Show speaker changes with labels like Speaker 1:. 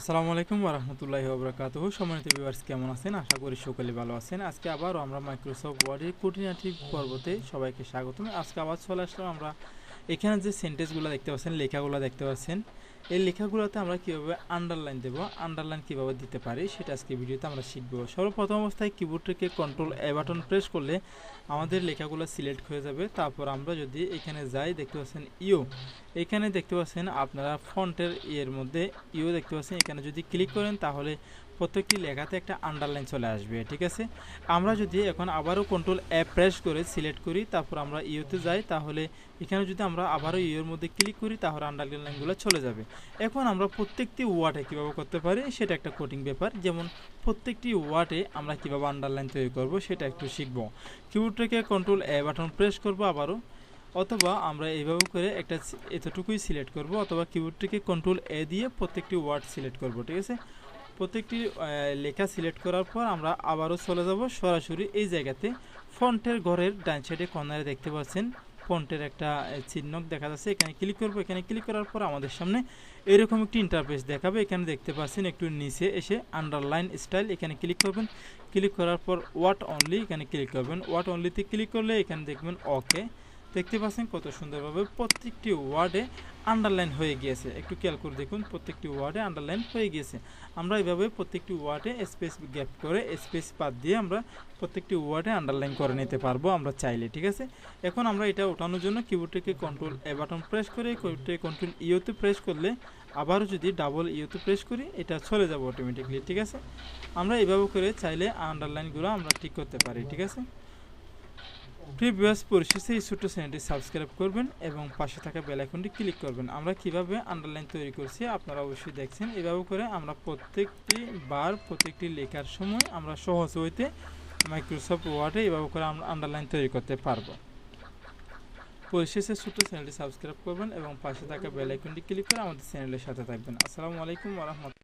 Speaker 1: আসসালামু আলাইকুম ওরহমতুল্লাহি ওবরাকাত সম্মানিত ভিউয়ার্স কেমন আছেন? আশা করি সকলে ভালো আছেন। আজকে আবারও আমরা মাইক্রোসফট ওয়ার্ডের কুটিনাটি পর্বতে সবাইকে স্বাগতম। আজকে আবার চলে আসলাম আমরা। এখানে যে সেন্টেন্সগুলো দেখতে পাচ্ছেন, লেখাগুলো দেখতে পাচ্ছেন এই লেখাগুলোতে আমরা কীভাবে আন্ডারলাইন দেব আন্ডারলাইন কীভাবে দিতে পারি সেটা আজকে ভিডিওতে আমরা শিখব। সর্বপ্রথম অবস্থায় কিবোর্ড থেকে কন্ট্রোল এ বাটন প্রেস করলে আমাদের লেখাগুলো সিলেক্ট হয়ে যাবে। তারপর আমরা যদি এখানে যাই, দেখতে পাচ্ছেন ইউ এখানে দেখতে পাচ্ছেন আপনারা ফন্টের ইয়ের মধ্যে ইউ দেখতে পাচ্ছেন। এখানে যদি ক্লিক করেন তাহলে প্রত্যেকটি লেখাতে একটা আন্ডারলাইন চলে আসবে, ঠিক আছে? আমরা যদি এখন আবারও কন্ট্রোল অ্যাপ প্রেস করে সিলেক্ট করি, তারপর আমরা ইউতে যাই, তাহলে এখানে যদি আমরা আবারও ইউর মধ্যে ক্লিক করি, তাহলে আন্ডারলাইনগুলো চলে যাবে। এখন আমরা প্রত্যেকটি ওয়ার্ডে কীভাবে করতে পারি সেটা একটা কোটিং ব্যাপার যেমন, প্রত্যেকটি ওয়ার্ডে আমরা কীভাবে আন্ডারলাইন তৈরি করব সেটা একটু শিখব। কিবোর্ড থেকে কন্ট্রোল এ বাটন প্রেস করব আবারও। অথবা আমরা এইভাবে করে একটা এতটুকুই সিলেক্ট করব অথবা কিবোর্ড থেকে কন্ট্রোল এ দিয়ে প্রত্যেকটি ওয়ার্ড সিলেক্ট করব, ঠিক আছে? প্রত্যেকটি লেখা সিলেক্ট করার পর আমরা আবারও চলে যাব সরাসরি এই জায়গাতে। ফন্টের ঘরের ডান সাইডে কর্নারে দেখতে পাচ্ছেন। ফন্টের একটা চিহ্ন দেখা যাচ্ছে। এখানে ক্লিক করব, এখানে ক্লিক করার পর আমাদের সামনে এরকম একটি ইন্টারফেস দেখাবে। এখানে দেখতে পাচ্ছেন একটু নিচে এসে আন্ডারলাইন স্টাইল এখানে ক্লিক করবেন। ক্লিক করার পর ওয়াট অনলি এখানে ক্লিক করবেন। ওয়াট অনলিতে ক্লিক করলে এখানে দেখবেন ওকে দেখতে পাচ্ছেন কত সুন্দরভাবে প্রত্যেকটি ওয়ার্ডে আন্ডারলাইন হয়ে গিয়েছে। একটু খেয়াল করে দেখুন, প্রত্যেকটি ওয়ার্ডে আন্ডারলাইন হয়ে গিয়েছে। আমরা এইভাবে প্রত্যেকটি ওয়ার্ডে স্পেস গ্যাপ করে স্পেস পাত দিয়ে আমরা প্রত্যেকটি ওয়ার্ডে আন্ডারলাইন করে নিতে পারব আমরা চাইলে, ঠিক আছে? এখন আমরা এটা ওঠানোর জন্য কিবোর্ডটিকে কন্ট্রোল এ বাটন প্রেস করে কিবোর্ডটিকে কন্ট্রোল ইওতে প্রেস করলে আবারও যদি ডাবল ইওতে প্রেস করি, এটা চলে যাবে অটোমেটিকলি ঠিক আছে? আমরা এভাবে করে চাইলে আন্ডারলাইনগুলো আমরা ঠিক করতে পারি, ঠিক আছে? প্রিভিয়াস পরিশেষে এই ছোট্ট চ্যানেলটি সাবস্ক্রাইব করবেন এবং পাশে থাকা বেল আইকনটি ক্লিক করবেন। আমরা কীভাবে আন্ডারলাইন তৈরি করছি আপনারা অবশ্যই দেখছেন। এভাবে করে আমরা প্রত্যেকটি বার প্রত্যেকটি লেখার সময় আমরা সহজ হইতে মাইক্রোসফট ওয়ার্ডে এভাবে করে আমরা আন্ডারলাইন তৈরি করতে পারব। পরিশেষে ছোট্ট চ্যানেলটি সাবস্ক্রাইব করবেন এবং পাশে থাকা বেল আইকনটি ক্লিক করে আমাদের চ্যানেলের সাথে থাকবেন। আসসালামু আলাইকুম ওরহমতুল্লাহ